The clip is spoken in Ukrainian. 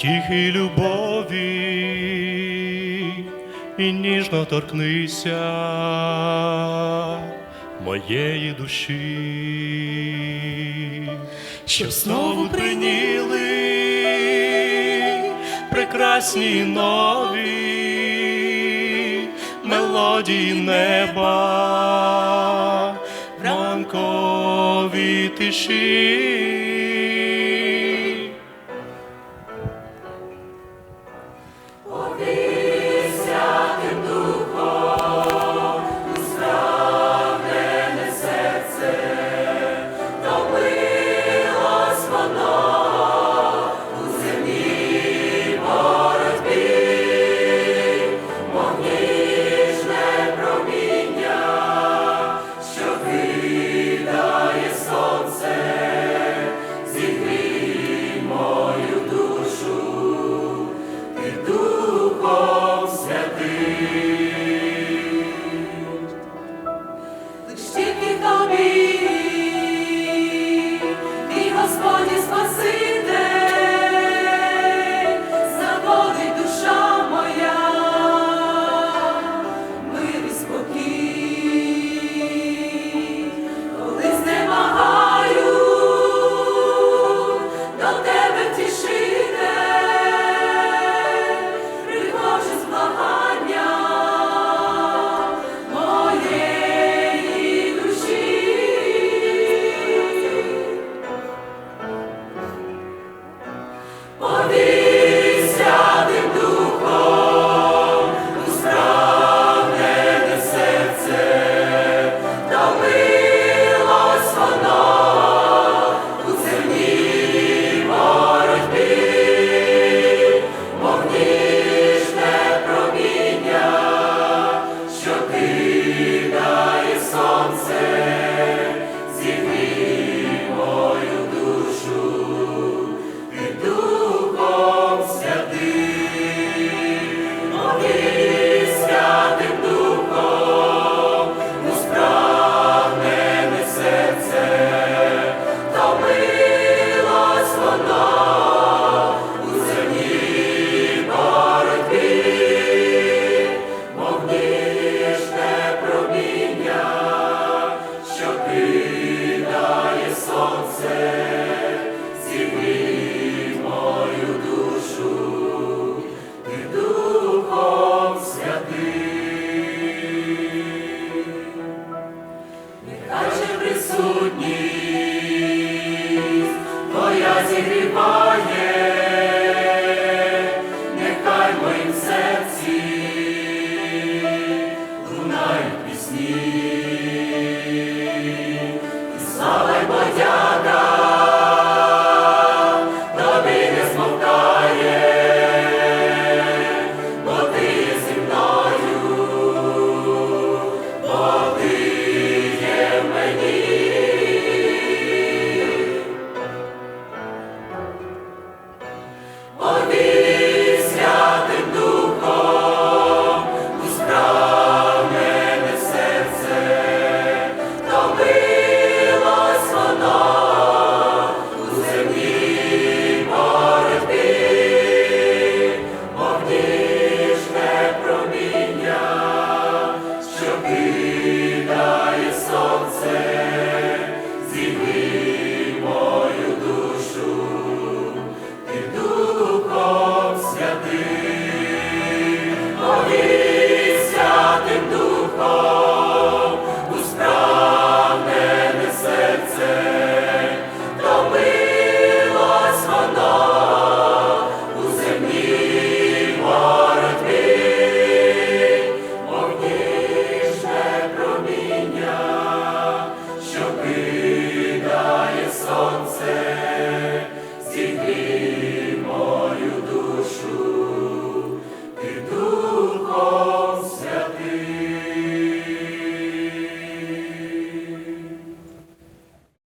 Тихій любові і ніжно торкнися моєї душі, щоб знову приніли прекрасні нові мелодії неба в ранковій тиші.